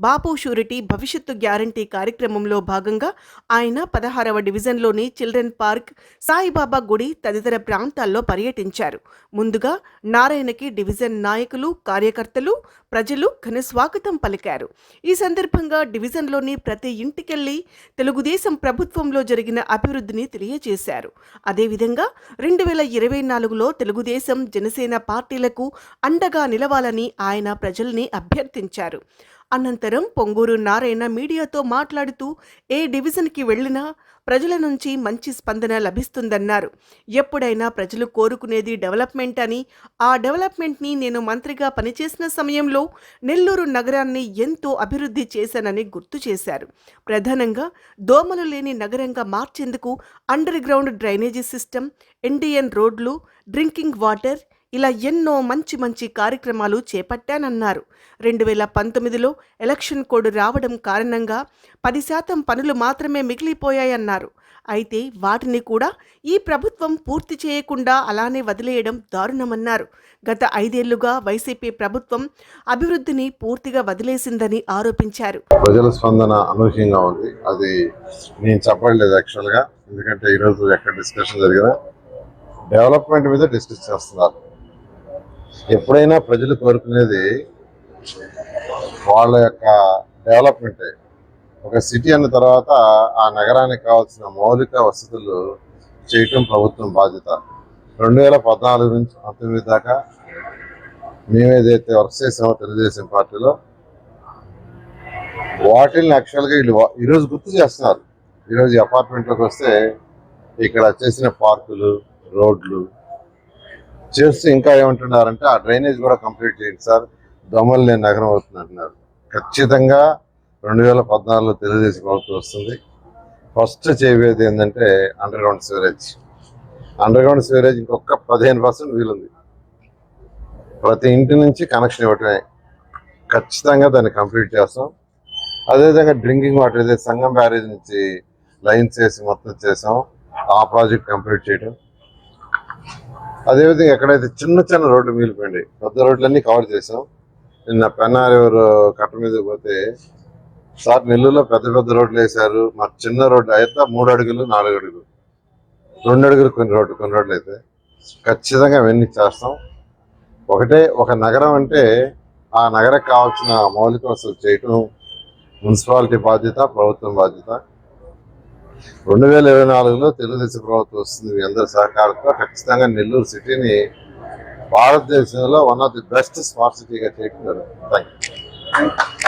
బాపు surety భవిష్యత్తు guarantee కార్యక్రమంలో భాగంగా ఆయన పదహారవ డివిజన్లోని చిల్డ్రన్ పార్క్ సాయిబాబా గుడి తదితర ప్రాంతాల్లో పర్యటించారు. ముందుగా నారాయణకి డివిజన్ నాయకులు కార్యకర్తలు ప్రజలు ఘన స్వాగతం పలికారు. ఈ సందర్భంగా డివిజన్లోని ప్రతి ఇంటికెళ్ళి తెలుగుదేశం ప్రభుత్వంలో జరిగిన అభివృద్ధిని తెలియజేశారు. అదేవిధంగా రెండు వేల ఇరవై నాలుగులో తెలుగుదేశం జనసేన పార్టీలకు అండగా నిలవాలని ఆయన ప్రజల్ని అభ్యర్థించారు. అనంతరం పొంగూరు నారాయణ మీడియాతో మాట్లాడుతూ ఏ డివిజన్కి వెళ్ళినా ప్రజల నుంచి మంచి స్పందన లభిస్తుందన్నారు. ఎప్పుడైనా ప్రజలు కోరుకునేది డెవలప్మెంట్ అని ఆ డెవలప్మెంట్ని నేను మంత్రిగా పనిచేసిన సమయంలో నెల్లూరు నగరాన్ని ఎంతో అభివృద్ధి చేశానని గుర్తు చేశారు. ప్రధానంగా దోమలు లేని నగరంగా మార్చేందుకు underground drainage system Indian రోడ్లు డ్రింకింగ్ వాటర్ ఇలా ఎన్నో మంచి మంచి కార్యక్రమాలు చేపట్టానన్నారు. రెండు వేల పంతొమ్మిదిలో ఎలక్షన్ కోడ్ రావడం కారణంగా పది శాతం పనులు మాత్రమే మిగిలిపోయాయన్నారు. అయితే వాటిని కూడా ఈ ప్రభుత్వం పూర్తి చేయకుండా అలానే వదిలేయడం దారుణమన్నారు. గత ఐదేళ్ళుగా వైసీపీ ప్రభుత్వం అభివృద్ధిని పూర్తిగా వదిలేసిందని ఆరోపించారు. ప్రజల స్పందన అనూహ్యంగా ఉంది. అది నేను చెప్పలేదు యాక్చువల్గా. ఎందుకంటే ఈరోజు ఎక్కడ డిస్కషన్ జరిగినా డెవలప్మెంట్ మీద డిస్కస్ చేస్తున్నారు. ఎప్పుడైనా ప్రజలు కోరుకునేది వాళ్ళ యొక్క డెవలప్మెంట్. ఒక సిటీ అన్న తర్వాత ఆ నగరానికి కావాల్సిన మౌలిక వసతులు చేయటం ప్రభుత్వం బాధ్యత. రెండు వేల పద్నాలుగు నుంచి పంతొమ్మిది దాకా మేమేదైతే వర్క్ చేసామో తెలుగుదేశం పార్టీలో వాటిల్ని యాక్చువల్గా వీళ్ళు ఈరోజు గుర్తు చేస్తున్నారు. ఈరోజు అపార్ట్మెంట్లోకి వస్తే ఇక్కడ చేసిన పార్కులు రోడ్లు చేస్తూ ఇంకా ఏమంటున్నారంటే ఆ డ్రైనేజ్ కూడా కంప్లీట్ చేయండి సార్. దొమ్మలు లేని నగరం అవుతుంది అంటున్నారు. ఖచ్చితంగా రెండు వేల పద్నాలుగులో తెలుగుదేశం ప్రభుత్వం వస్తుంది. ఫస్ట్ చేయబోయేది ఏంటంటే underground sewerage underground sewerage ఇంకొక పదిహేను పర్సెంట్ వీలుంది. ప్రతి ఇంటి నుంచి కనెక్షన్ ఇవ్వటమే. ఖచ్చితంగా దాన్ని కంప్లీట్ చేస్తాం. అదేవిధంగా డ్రింకింగ్ వాటర్ ఏదైతే సంగం బ్యారేజ్ నుంచి లైన్స్ వేసి మొత్తం చేసాం. ఆ ప్రాజెక్ట్ కంప్లీట్ చేయడం అదేవిధంగా ఎక్కడైతే చిన్న చిన్న రోడ్లు మిగిలిపోయింది పెద్ద రోడ్లన్నీ కవర్ చేసాం నిన్న పెన్నారెవరు కట్ట మీద పోతే సార్ నెల్లూరులో పెద్ద పెద్ద రోడ్లు వేశారు మా చిన్న రోడ్లు అయితే మూడు అడుగులు నాలుగు అడుగులు. రెండు అడుగులు కొన్ని రోడ్లు కొన్ని రోడ్లు అయితే ఖచ్చితంగా అవన్నీ చేస్తాం. ఒకటే ఒక నగరం అంటే ఆ నగరకు కావాల్సిన మౌలిక వసతులు చేయటం మున్సిపాలిటీ బాధ్యత ప్రభుత్వం బాధ్యత. రెండు వేల ఇరవై నాలుగులో తెలుగుదేశం ప్రభుత్వం వస్తుంది. మీ అందరి సహకారంతో ఖచ్చితంగా నెల్లూరు సిటీని భారతదేశంలో one of the best smart సిటీగా చేయడం జరుగుతుంది థ్యాంక్ యూ